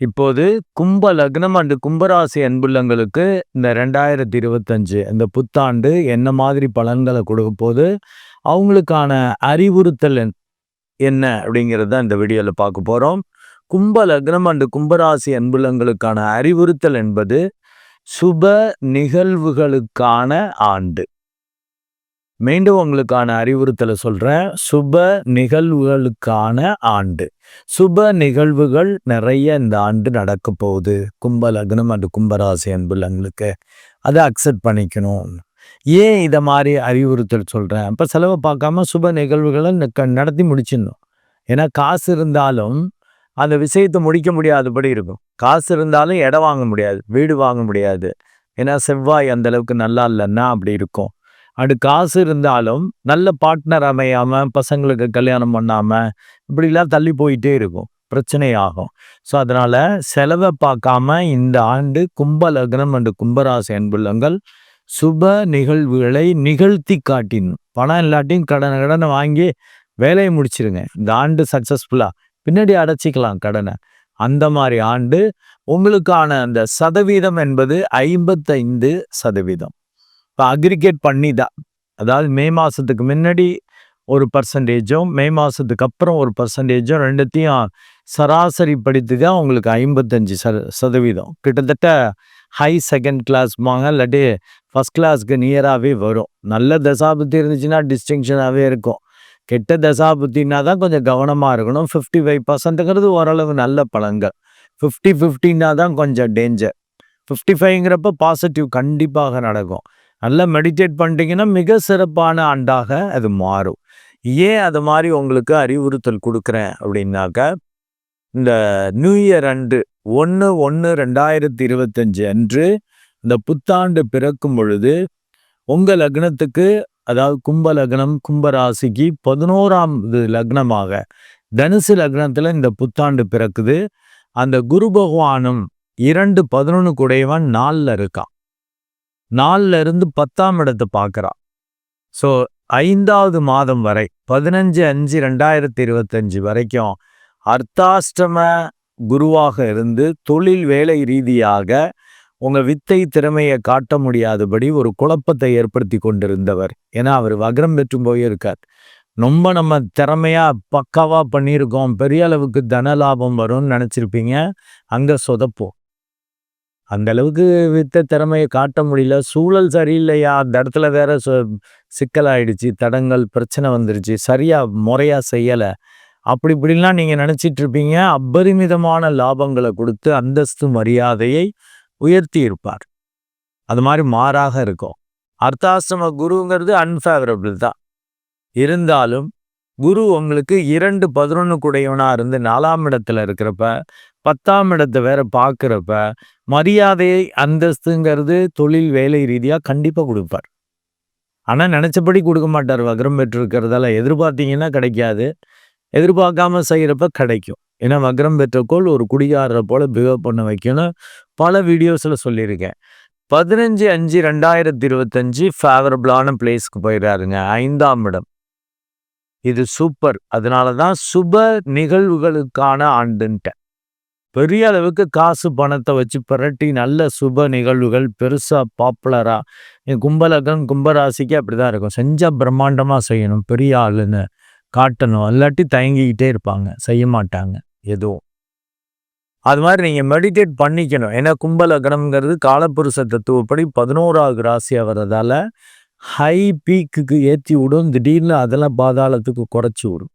இப்போது கும்ப லக்னம் அண்டு கும்பராசி அன்புள்ளங்களுக்கு இந்த ரெண்டாயிரத்தி இருபத்தஞ்சு இந்த புத்தாண்டு என்ன மாதிரி பலன்களை கொடுக்க போது அவங்களுக்கான அறிவுறுத்தல் என்ன அப்படிங்கிறத இந்த வீடியோவில் பார்க்க போகிறோம் கும்ப லக்னம் அண்டு கும்பராசி அன்புள்ளங்களுக்கான அறிவுறுத்தல் என்பது சுப நிகழ்வுகளுக்கான ஆண்டு. மீண்டும் உங்களுக்கான அறிவுறுத்தலை சொல்கிறேன் சுப நிகழ்வுகளுக்கான ஆண்டு. சுப நிகழ்வுகள் நிறைய இந்த ஆண்டு நடக்க போகுது. கும்ப லக்னம் அண்டு கும்பராசி அன்புள்ளங்களுக்கு அதை அக்செப்ட் பண்ணிக்கணும். ஏன் இதை மாதிரி அறிவுறுத்தல் சொல்கிறேன் அப்போ செலவை பார்க்காம சுப நிகழ்வுகளை நடத்தி முடிச்சிடணும். ஏன்னா காசு இருந்தாலும் அந்த விஷயத்தை முடிக்க முடியாதபடி இருக்கும். காசு இருந்தாலும் இடம் வாங்க முடியாது. வீடு வாங்க முடியாது. ஏன்னா செவ்வாய் அந்த அளவுக்கு நல்லா இல்லைன்னா அப்படி இருக்கும். அது காசு இருந்தாலும் நல்ல பார்ட்னர் அமையாமல் பசங்களுக்கு கல்யாணம் பண்ணாமல் இப்படிலாம் தள்ளி போயிட்டே இருக்கும். பிரச்சனை ஆகும் ஸோ அதனால் செலவை பார்க்காம இந்த ஆண்டு கும்ப லக்னம் அண்டு கும்பராசி அன்புள்ளங்கள் சுப நிகழ்வுகளை நிகழ்த்தி காட்டினும் பணம் இல்லாட்டியும் கடனை கடனை வாங்கி வேலையை முடிச்சிருங்க. இந்த ஆண்டு சக்ஸஸ்ஃபுல்லாக பின்னாடி அடைச்சிக்கலாம் கடனை. அந்த மாதிரி ஆண்டு உங்களுக்கான அந்த சதவீதம் என்பது ஐம்பத்தைந்து சதவீதம். இப்போ அக்ரிகேட் பண்ணி தான் அதாவது மே மாதத்துக்கு முன்னாடி ஒரு பர்சன்டேஜும் மே மாதத்துக்கு அப்புறம் ஒரு பர்சன்டேஜும் ரெண்டுத்தையும் சராசரி படித்து தான் உங்களுக்கு ஐம்பத்தஞ்சு ச சதவீதம். கிட்டத்தட்ட ஹை செகண்ட் கிளாஸ் வாங்க இல்லாட்டி ஃபஸ்ட் கிளாஸ்க்கு நியராகவே வரும். நல்ல தசாபத்தி இருந்துச்சுன்னா டிஸ்டிங்ஷனாகவே இருக்கும். கெட்ட தசாபுத்தின்னா தான் கொஞ்சம் கவனமாக இருக்கணும். ஃபிஃப்டி ஃபைவ் பர்சன்ட்டுங்கிறது ஓரளவு நல்ல பழங்கள் ஃபிஃப்டி ஃபிஃப்டின்னா தான் கொஞ்சம் டேஞ்சர் ஃபிஃப்டி ஃபைவ்ங்கிறப்ப பாசிட்டிவ் கண்டிப்பாக நடக்கும். நல்லா மெடிடேட் பண்ணிட்டீங்கன்னா மிக சிறப்பான ஆண்டாக அது மாறும். ஏன் அது மாதிரி உங்களுக்கு அறிவுறுத்தல் கொடுக்குறேன் அப்படின்னாக்க இந்த நியூ இயர் அண்டு ஒன்று ஒன்று ரெண்டாயிரத்தி இருபத்தஞ்சு அன்று இந்த புத்தாண்டு பிறக்கும் பொழுது உங்கள் லக்னத்துக்கு அதாவது கும்ப லக்னம் கும்பராசிக்கு பதினோராம் லக்னமாக தனுசு லக்னத்தில் இந்த புத்தாண்டு பிறக்குது. அந்த குரு பகவானும் இரண்டு பதினொன்று குடையவன் நாலில் இருக்கான். நாலில் இருந்து பத்தாம் இடத்தை பார்க்குறா. ஸோ ஐந்தாவது மாதம் வரை பதினஞ்சு அஞ்சு ரெண்டாயிரத்தி இருபத்தஞ்சு வரைக்கும் அர்த்தாஷ்டம குருவாக இருந்து தொழில் வேலை ரீதியாக உங்கள் வித்தை திறமையை காட்ட முடியாதபடி ஒரு குழப்பத்தை ஏற்படுத்தி கொண்டிருந்தவர். ஏன்னா அவர் வக்ரம் பெற்றும் போயிருக்கார் ரொம்ப நம்ம திறமையா பக்காவா பண்ணியிருக்கோம். பெரிய அளவுக்கு தன லாபம் வரும்னு நினச்சிருப்பீங்க. அங்கே சொதப்போம் அந்த அளவுக்கு வித்த திறமையை காட்ட முடியல. சூழல் சரியில்லையா? அந்த இடத்துல வேற சிக்கலாயிடுச்சு. தடங்கள் பிரச்சனை வந்துருச்சு. சரியா முறையா செய்யலை. அப்படி இப்படிலாம் நீங்கள் நினச்சிட்டு இருப்பீங்க அபரிமிதமான லாபங்களை கொடுத்து அந்தஸ்து மரியாதையை உயர்த்தி இருப்பார். அது மாதிரி மாறாக இருக்கும். அர்த்தாசிரம குருங்கிறது அன்ஃபேவரபிள் தான். இருந்தாலும் குரு உங்களுக்கு இரண்டு பதினொன்றுக்குடையவனாக இருந்து நாலாம் இடத்துல இருக்கிறப்ப பத்தாம் இடத்தை வேற பார்க்குறப்ப மரியாதையை அந்தஸ்துங்கிறது தொழில் வேலை ரீதியாக கண்டிப்பாக கொடுப்பார். ஆனால் நினச்சபடி கொடுக்க மாட்டார். வக்ரம் பெற்றிருக்கிறதால எதிர்பார்த்தீங்கன்னா கிடைக்காது. எதிர்பார்க்காம செய்கிறப்ப கிடைக்கும். ஏன்னா வக்ரம் பெற்றக்கோள் கோள் ஒரு குடிகாரரை போல் பிஹேவ் பண்ண வைக்கணும். பல வீடியோஸில் சொல்லியிருக்கேன். பதினஞ்சு அஞ்சு ரெண்டாயிரத்தி இருபத்தஞ்சு ஃபேவரபுளான பிளேஸ்க்கு போயிடுறாருங்க ஐந்தாம் இடம். இது சூப்பர். அதனால தான் சுப நிகழ்வுகளுக்கான ஆண்டுன்ட்டேன். பெரிய அளவுக்கு காசு பணத்தை வச்சு புரட்டி நல்ல சுப நிகழ்வுகள் பெருசாக பாப்புலராக கும்பலகம் கும்பராசிக்கு அப்படி தான் இருக்கும். செஞ்சால் பிரம்மாண்டமாக செய்யணும். பெரிய ஆளுன்னு காட்டணும். இல்லாட்டி தயங்கிக்கிட்டே இருப்பாங்க. செய்ய மாட்டாங்க. எதுவும். அது மாதிரி நீங்கள் மெடிடேட் பண்ணிக்கணும். ஏன்னா கும்பலகணம்ங்கிறது காலப்புருஷ தத்துவப்படி பதினோராவது ராசியாக வர்றதால ஹை பீக்குக்கு ஏற்றி விடும். திடீர்னு அதெல்லாம் பாதாளத்துக்கு குறைச்சி விடும்.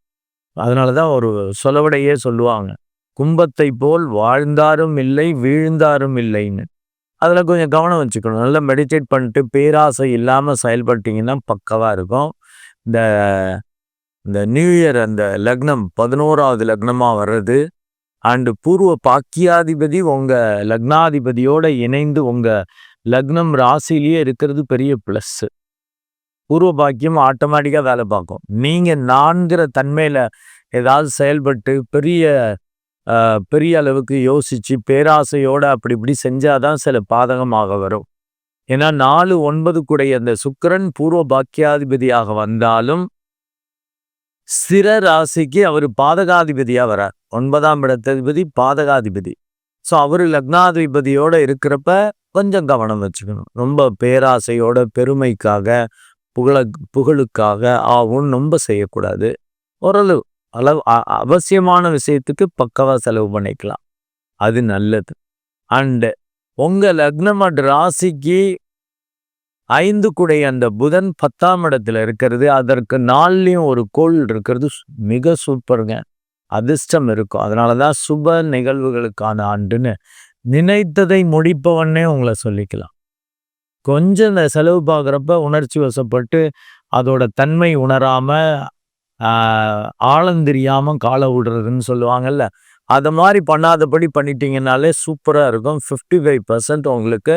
அதனால தான் ஒரு சொலவடையே சொல்லுவாங்க. கும்பத்தை போல் வாழ்ந்தாரும் இல்லை வீழ்ந்தாரும் இல்லைன்னு. அதில் கொஞ்சம் கவனம் வச்சுக்கணும். நல்லா மெடிடேட் பண்ணிட்டு பேராசை இல்லாமல் செயல்பட்டீங்கன்னா பக்கவாக இருக்கும். இந்த இந்த நியூ இயர் அந்த லக்னம் பதினோராவது லக்னமாக வர்றது. அண்டு பூர்வ பாக்கியாதிபதி உங்கள் லக்னாதிபதியோடு இணைந்து உங்கள் லக்னம் ராசிலேயே இருக்கிறது பெரிய ப்ளஸ்ஸு பூர்வ பாக்கியம் ஆட்டோமேட்டிக்காக வேலை பார்க்கும். நீங்கள் நான்கிற தன்மையில் ஏதாவது செயல்பட்டு பெரிய பெரிய அளவுக்கு யோசித்து பேராசையோடு அப்படி இப்படி செஞ்சாதான் சில பாதகமாக வரும். ஏன்னா நாலு ஒன்பது கூடைய அந்த சுக்கரன் பூர்வ பாக்கியாதிபதியாக வந்தாலும் சிற ராசிக்கு அவர் பாதகாதிபதியாக வரார். ஒன்பதாம் இடத்ததிபதி பாதகாதிபதி. ஸோ அவர் லக்னாதிபதியோட இருக்கிறப்ப கொஞ்சம் கவனம் வச்சுக்கணும். ரொம்ப பேராசையோட பெருமைக்காக புகழ புகழுக்காக ஆகும் ரொம்ப செய்யக்கூடாது. ஓரளவு அளவு அவசியமான விஷயத்துக்கு பக்கவா செலவு பண்ணிக்கலாம். அது நல்லது. அண்டு உங்க லக்னம் அண்ட் ராசிக்கு ஐந்து குடை அந்த புதன் பத்தாம் இடத்துல இருக்கிறது. அதற்கு நாள்லையும் ஒரு கோள் இருக்கிறது. மிக சூப்பருங்க. அதிர்ஷ்டம் இருக்கும். அதனால தான் சுப நிகழ்வுகளுக்கான ஆண்டுன்னு நினைத்ததை முடிப்பவனே உங்களை சொல்லிக்கலாம். கொஞ்சம் இந்த செலவு பார்க்குறப்ப உணர்ச்சி வசப்பட்டு அதோட தன்மை உணராம ஆழந்தெரியாமல் காலை விடுறதுன்னு சொல்லுவாங்கல்ல. அதை மாதிரி பண்ணாதபடி பண்ணிட்டீங்கனாலே சூப்பராக இருக்கும். ஃபிஃப்டி ஃபைவ் பர்சன்ட் உங்களுக்கு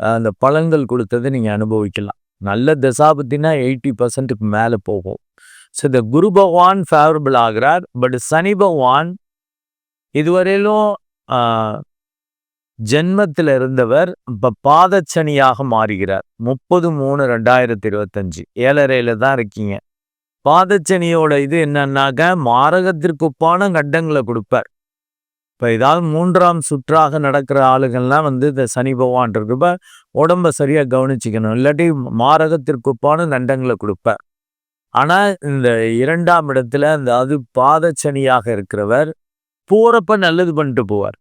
அந்த பழங்கள் கொடுத்ததை நீங்கள் அனுபவிக்கலாம். நல்ல தசாபத்தினா எயிட்டி பர்சன்ட்டுக்கு மேலே போகும். ஸோ இந்த குரு பகவான் ஃபேவரபிள் ஆகிறார். பட் சனி பகவான் இதுவரையிலும் ஜென்மத்தில் இருந்தவர் இப்போ பாதச்சனியாக மாறுகிறார். முப்பது மூணு ரெண்டாயிரத்தி இருபத்தஞ்சு ஏழரையில் தான் இருக்கீங்க. பாதச்சனியோட இது என்னன்னாக்க மாரகத்திற்குப்பான கட்டங்களை கொடுப்பார். இப்போ ஏதாவது மூன்றாம் சுற்றாக நடக்கிற ஆளுகள்லாம் வந்து இந்த சனி பகவான் இருக்கப்ப உடம்ப சரியாக கவனிச்சிக்கணும். இல்லாட்டி மாரகத்திற்குப்பான நண்டங்களை கொடுப்பார். ஆனால் இந்த இரண்டாம் இடத்துல அந்த அது பாதச்சனியாக இருக்கிறவர் போகிறப்ப நல்லது பண்ணிட்டு போவார்.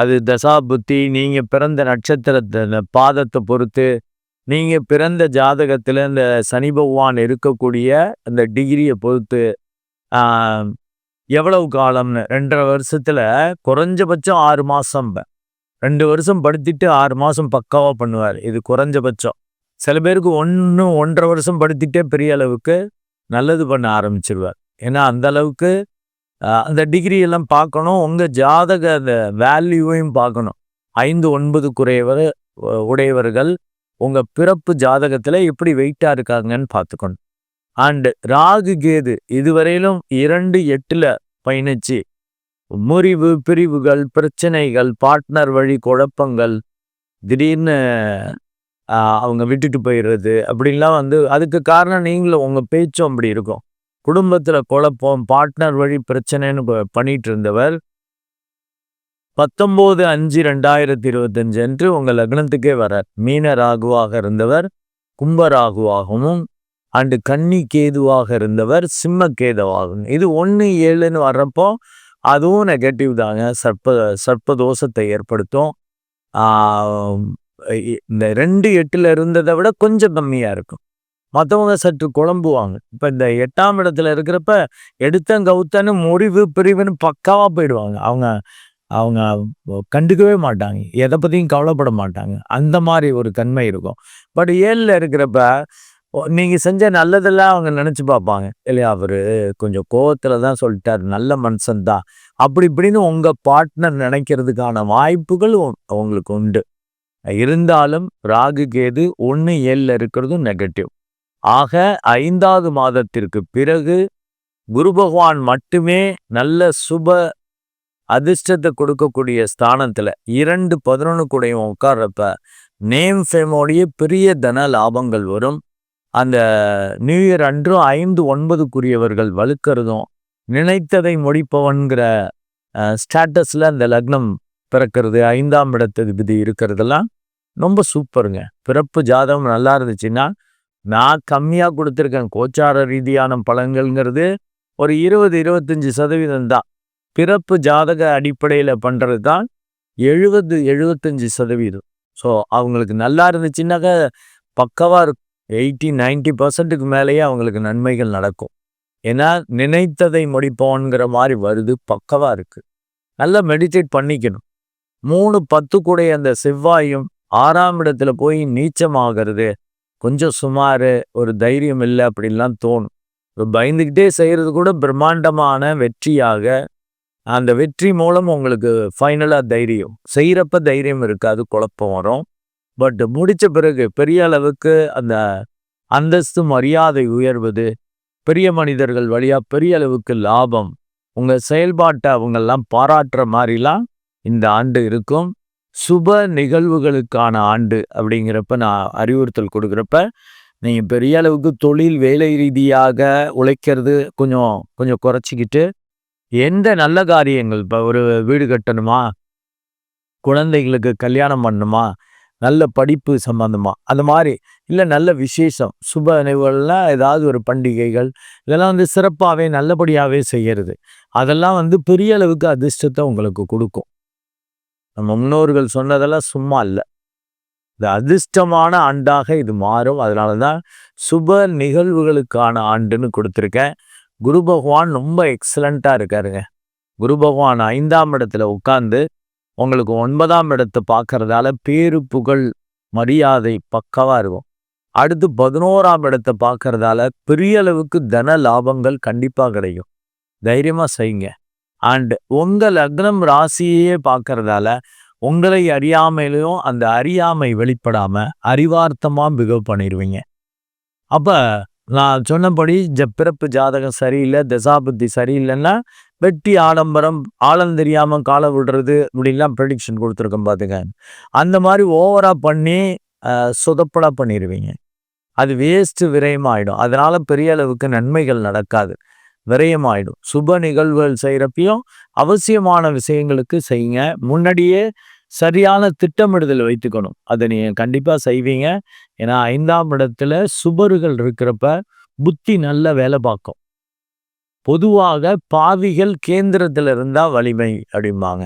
அது தசா புத்தி நீங்கள் பிறந்த நட்சத்திரத்தை பாதத்தை பொறுத்து நீங்கள் பிறந்த ஜாதகத்தில் இந்த சனி பகவான் இருக்கக்கூடிய அந்த டிகிரியை பொறுத்து எவ்வளவு காலம்னு ரெண்டரை வருஷத்தில் குறைஞ்சபட்சம் ஆறு மாதம் ரெண்டு வருஷம் படுத்திட்டு ஆறு மாதம் பக்காவாக பண்ணுவார். இது குறைஞ்சபட்சம். சில பேருக்கு ஒன்று ஒன்றரை வருஷம் படுத்திட்டே பெரிய அளவுக்கு நல்லது பண்ண ஆரம்பிச்சிருவார். ஏன்னா அந்த அளவுக்கு அந்த டிகிரி எல்லாம் பார்க்கணும். உங்கள் ஜாதக அந்த வேல்யூவையும் பார்க்கணும். ஐந்து ஒன்பது குறையவர் உடையவர்கள் உங்கள் பிறப்பு ஜாதகத்தில் எப்படி வெயிட்டாக இருக்காங்கன்னு பார்த்துக்கணும். அண்டு ராகு கேது இதுவரையிலும் இரண்டு எட்டில் பயணிச்சு முறிவு பிரிவுகள் பிரச்சனைகள் பார்ட்னர் வழி குழப்பங்கள் திடீர்னு அவங்க விட்டுட்டு போயிடுறது அப்படின்லாம் வந்து அதுக்கு காரணம் நீங்களும் உங்கள் பேச்சும் அப்படி இருக்கும். குடும்பத்தில் குழப்பம் பார்ட்னர் வழி பிரச்சனைன்னு பண்ணிட்டு இருந்தவர் பத்தொம்போது அஞ்சு ரெண்டாயிரத்தி இருபத்தஞ்சு அன்று உங்கள் லக்னத்துக்கே வரார். மீன ராகுவாக இருந்தவர் கும்ப ராகுவாகவும் அண்டு கன்னி கேதுவாக இருந்தவர் சிம்ம கேதுவாகும் இது ஒன்று ஏழுன்னு வர்றப்போ அதுவும் நெகட்டிவ் தாங்க. சர்ப்ப சர்ப்பதோஷத்தை ஏற்படுத்தும். இந்த ரெண்டு எட்டில் இருந்ததை விட கொஞ்சம் கம்மியாக இருக்கும். மற்றவங்க சற்று குழம்புவாங்க. இப்போ இந்த எட்டாம் இடத்துல இருக்கிறப்ப எடுத்தன் கவுத்தன்னு முறிவு பிரிவுன்னு பக்காவாக போயிடுவாங்க. அவங்க அவங்க கண்டுக்கவே மாட்டாங்க. எதை பற்றியும் கவலைப்பட மாட்டாங்க. அந்த மாதிரி ஒரு தன்மை இருக்கும். பட் ஏழில் இருக்கிறப்ப நீங்கள் செஞ்ச நல்லதெல்லாம் அவங்க நினச்சி பார்ப்பாங்க. இல்லையா அவர் கொஞ்சம் கோவத்தில் தான் சொல்லிட்டார் நல்ல மனுஷன் தான். அப்படி இப்படின்னு உங்கள் பார்ட்னர் நினைக்கிறதுக்கான வாய்ப்புகள் உங்களுக்கு உண்டு. இருந்தாலும் ராகு கேது ஒன்று ஏழில் இருக்கிறதும் நெகட்டிவ் ஆக ஐந்தாவது மாதத்திற்கு பிறகு குரு பகவான் மட்டுமே நல்ல சுப அதிர்ஷ்டத்தை கொடுக்கக்கூடிய ஸ்தானத்தில் இரண்டு பதினொன்று கூடையும் உட்கார்றப்ப நேம் ஃபேமோடைய பெரிய தன லாபங்கள் வரும். அந்த நியூ இயர் அன்றும் ஐந்து ஒன்பதுக்குரியவர்கள் வலுக்கிறதும் நினைத்ததை முடிப்பவன்கிற ஸ்டேட்டஸில் அந்த லக்னம் பிறக்கிறது. ஐந்தாம் இடத்து விதி இருக்கிறதெல்லாம் ரொம்ப சூப்பருங்க. பிறப்பு ஜாதகம் நல்லா இருந்துச்சுன்னா நான் கம்மியாக கொடுத்துருக்கேன். கோச்சார ரீதியான பலன்கள்ங்கிறது ஒரு இருபது இருபத்தஞ்சி சதவீதம் தான். பிறப்பு ஜாதக அடிப்படையில் பண்ணுறது தான் எழுபது எழுபத்தஞ்சி சதவீதம். ஸோ அவங்களுக்கு நல்லா இருந்துச்சுன்னாக்க பக்கவாக இருக்கும். எயிட்டி நைன்டி பர்சன்ட்டுக்கு மேலேயே அவங்களுக்கு நன்மைகள் நடக்கும். ஏன்னா நினைத்ததை முடிப்போங்கிற மாதிரி வருது பக்கவா இருக்கு. நல்லா மெடிடேட் பண்ணிக்கணும். மூணு பத்து கூட அந்த செவ்வாயும் ஆறாம் இடத்துல போய் நீச்சமாகிறது கொஞ்சம் சுமார் ஒரு தைரியம் இல்லை அப்படின்லாம் தோணும். பயந்துக்கிட்டே செய்கிறது கூட பிரம்மாண்டமான வெற்றியாக அந்த வெற்றி மூலம் உங்களுக்கு ஃபைனலாக தைரியம். செய்கிறப்ப தைரியம் இருக்காது குழப்பம் வரும். பட் முடித்த பிறகு பெரிய அளவுக்கு அந்த அந்தஸ்து மரியாதை உயர்வது பெரிய மனிதர்கள் வழியாக பெரிய அளவுக்கு லாபம் உங்கள் செயல்பாட்டை அவங்கெல்லாம் பாராட்டுற மாதிரிலாம் இந்த ஆண்டு இருக்கும். சுப நிகழ்வுகளுக்கான ஆண்டு அப்படிங்கிறப்ப நான் அறிவுறுத்தல் கொடுக்குறப்ப நீங்கள் பெரிய அளவுக்கு தொழில் வேலை ரீதியாக உழைக்கிறது கொஞ்சம் கொஞ்சம் குறைச்சிக்கிட்டு எந்த நல்ல காரியங்கள் இப்போ ஒரு வீடு கட்டணுமா? குழந்தைங்களுக்கு கல்யாணம் பண்ணணுமா? நல்ல படிப்பு சம்பந்தமா? அந்த மாதிரி இல்லை நல்ல விசேஷம் சுப நிகழ்வுகள்லாம் ஏதாவது ஒரு பண்டிகைகள் இதெல்லாம் வந்து சிறப்பாகவே நல்லபடியாகவே செய்கிறது அதெல்லாம் வந்து பெரிய அளவுக்கு அதிர்ஷ்டத்தை உங்களுக்கு கொடுக்கும். நம்ம முன்னோர்கள் சொன்னதெல்லாம் சும்மா இல்லை இது அதிர்ஷ்டமான ஆண்டாக இது மாறும். அதனால தான் சுப நிகழ்வுகளுக்கான ஆண்டுன்னு கொடுத்துருக்கேன். குரு பகவான் ரொம்ப எக்ஸலண்ட்டாக இருக்காருங்க. குரு பகவான் ஐந்தாம் இடத்துல உட்காந்து உங்களுக்கு ஒன்பதாம் இடத்தை பார்க்கறதால பேரு புகழ் மரியாதை பக்கவாக இருக்கும். அடுத்து பதினோராம் இடத்தை பார்க்கறதால பெரிய அளவுக்கு தன லாபங்கள் கண்டிப்பாக கிடைக்கும். தைரியமாக செய்யுங்க. அண்ட் உங்கள் லக்னம் ராசியே பார்க்கறதால உங்களை அறியாமையிலையும் அந்த அறியாமை வெளிப்படாம அறிவார்த்தமாக பிகவ் பண்ணிடுவீங்க அப்போ நான் சொன்னபடி ஜ பிறப்பு ஜாதகம் சரியில்லை தசாபுத்தி சரியில்லைன்னா வெட்டி ஆடம்பரம் ஆழம் தெரியாமல் காலை விடுறது இப்படிலாம் ப்ரெடிக்ஷன் கொடுத்துருக்கோம் பார்த்துங்க அந்த மாதிரி ஓவராக பண்ணி சொதப்படாக பண்ணிடுவீங்க அது வேஸ்ட்டு விரயமாயிடும். அதனால் பெரிய அளவுக்கு நன்மைகள் நடக்காது. விரயமாயிடும். சுப நிகழ்வுகள் செய்கிறப்பையும் அவசியமான விஷயங்களுக்கு செய்யுங்க. முன்னாடியே சரியான திட்டமிடுதல் வைத்துக்கணும். அதை நீங்கள் கண்டிப்பாக செய்வீங்க. ஏன்னா ஐந்தாம் இடத்துல சுபர்கள் இருக்கிறப்ப புத்தி நல்ல வேலை பார்க்கும். பொதுவாக பாவிகள் கேந்திரத்தில் இருந்தால் வலிமை அப்படிம்பாங்க.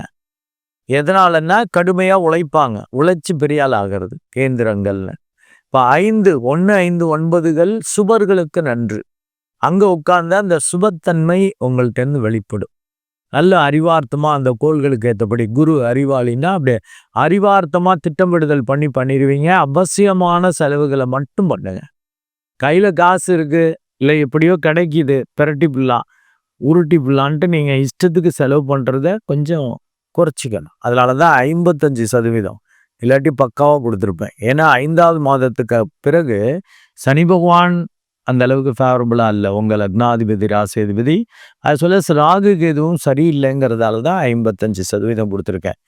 எதனாலன்னா கடுமையாக உழைப்பாங்க. உழைச்சி பெரியால் ஆகிறது கேந்திரங்கள்னு இப்போ ஐந்து ஒன்று ஐந்து ஒன்பதுகள் சுபர்களுக்கு நன்று. அங்கே உட்கார்ந்த அந்த சுபத்தன்மை உங்கள்கிட்டருந்து வெளிப்படும். நல்ல அறிவார்த்தமாக அந்த கோள்களுக்கு ஏற்றபடி குரு அறிவாளின்னா அப்படியே அறிவார்த்தமாக திட்டமிடுதல் பண்ணி பண்ணிடுவீங்க அவசியமான செலவுகளை மட்டும் பண்ணுங்க. கையில் காசு இருக்குது இல்லை எப்படியோ கிடைக்கிது பிரட்டி புல்லாம் உருட்டி புல்லான்ட்டு நீங்கள் இஷ்டத்துக்கு செலவு பண்ணுறத கொஞ்சம் குறைச்சிக்கணும். அதனால தான் ஐம்பத்தஞ்சு சதவீதம். இல்லாட்டி பக்காவாக கொடுத்துருப்பேன். ஏன்னா ஐந்தாவது மாதத்துக்கு பிறகு சனி பகவான் அந்த அளவுக்கு ஃபேவரபுளாக இல்லை. உங்கள் லக்னாதிபதி ராசிதிபதி அது சொல்ல ராகுக்கு எதுவும் சரியில்லைங்கிறதால தான் ஐம்பத்தஞ்சு சதவீதம் கொடுத்துருக்கேன்.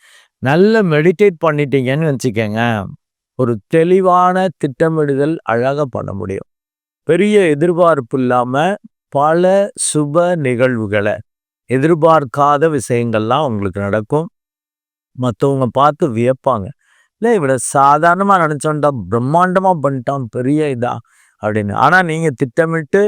நல்ல மெடிடேட் பண்ணிட்டீங்கன்னு வச்சுக்கோங்க. ஒரு தெளிவான திட்டமிடுதல் அழகாக பண்ண முடியும். பெரிய எதிர்பார்ப்பு இல்லாமல் பல சுப நிகழ்வுகளை எதிர்பார்க்காத விஷயங்கள்லாம் உங்களுக்கு நடக்கும். மற்றவங்க பார்த்து வியப்பாங்க. இல்லை இவட சாதாரணமாக நினச்சோன்டா பிரம்மாண்டமாக பண்ணிட்டான் பெரிய இதாக அப்படின்னு. ஆனால் நீங்கள் திட்டமிட்டு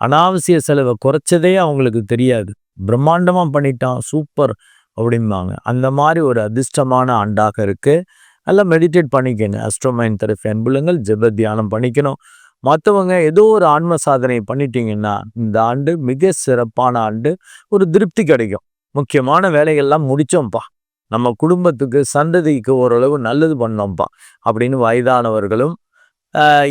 அனாவசிய செலவை குறைச்சதே அவங்களுக்கு தெரியாது. பிரம்மாண்டமாக பண்ணிட்டான் சூப்பர் அப்படிம்பாங்க. அந்த மாதிரி ஒரு அதிர்ஷ்டமான ஆண்டாக இருக்குது நல்லா மெடிடேட் பண்ணிக்கணும் அஸ்ட்ரோமைன் தெரப்பி அன்புலங்கள் ஜெப தியானம் பண்ணிக்கணும். மற்றவங்க ஏதோ ஒரு ஆன்ம சாதனை பண்ணிட்டீங்கன்னா இந்த ஆண்டு மிக சிறப்பான ஆண்டு. ஒரு திருப்தி கிடைக்கும். முக்கியமான வேலைகள்லாம் முடித்தோம்ப்பா நம்ம குடும்பத்துக்கு சந்ததிக்கு ஓரளவு நல்லது பண்ணோம்ப்பா. அப்படின்னு வயதானவர்களும்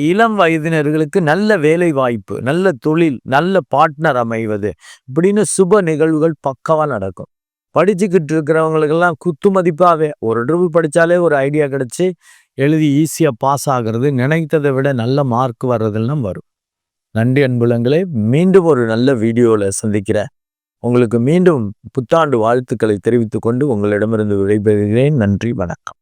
இளம் வயதினர்களுக்கு நல்ல வேலை வாய்ப்பு நல்ல தொழில் நல்ல பார்ட்னர் அமைவது இப்படின்னு சுப நிகழ்வுகள் பக்கவாக நடக்கும். படிச்சுக்கிட்டு இருக்கிறவங்களுக்கெல்லாம் குத்து மதிப்பாகவே ஒரு ட்ரிபிள் படித்தாலே ஒரு ஐடியா கிடச்சி எழுதி ஈஸியாக பாஸ் ஆகிறது நினைத்ததை விட நல்ல மார்க் வர்றதெல்லாம் வரும். நன்றி அன்புலங்களே. மீண்டும் ஒரு நல்ல வீடியோவில் சந்திக்கிறேன். உங்களுக்கு மீண்டும் புத்தாண்டு வாழ்த்துக்களை தெரிவித்துக்கொண்டு உங்களிடமிருந்து விடைபெறுகிறேன். நன்றி வணக்கம்.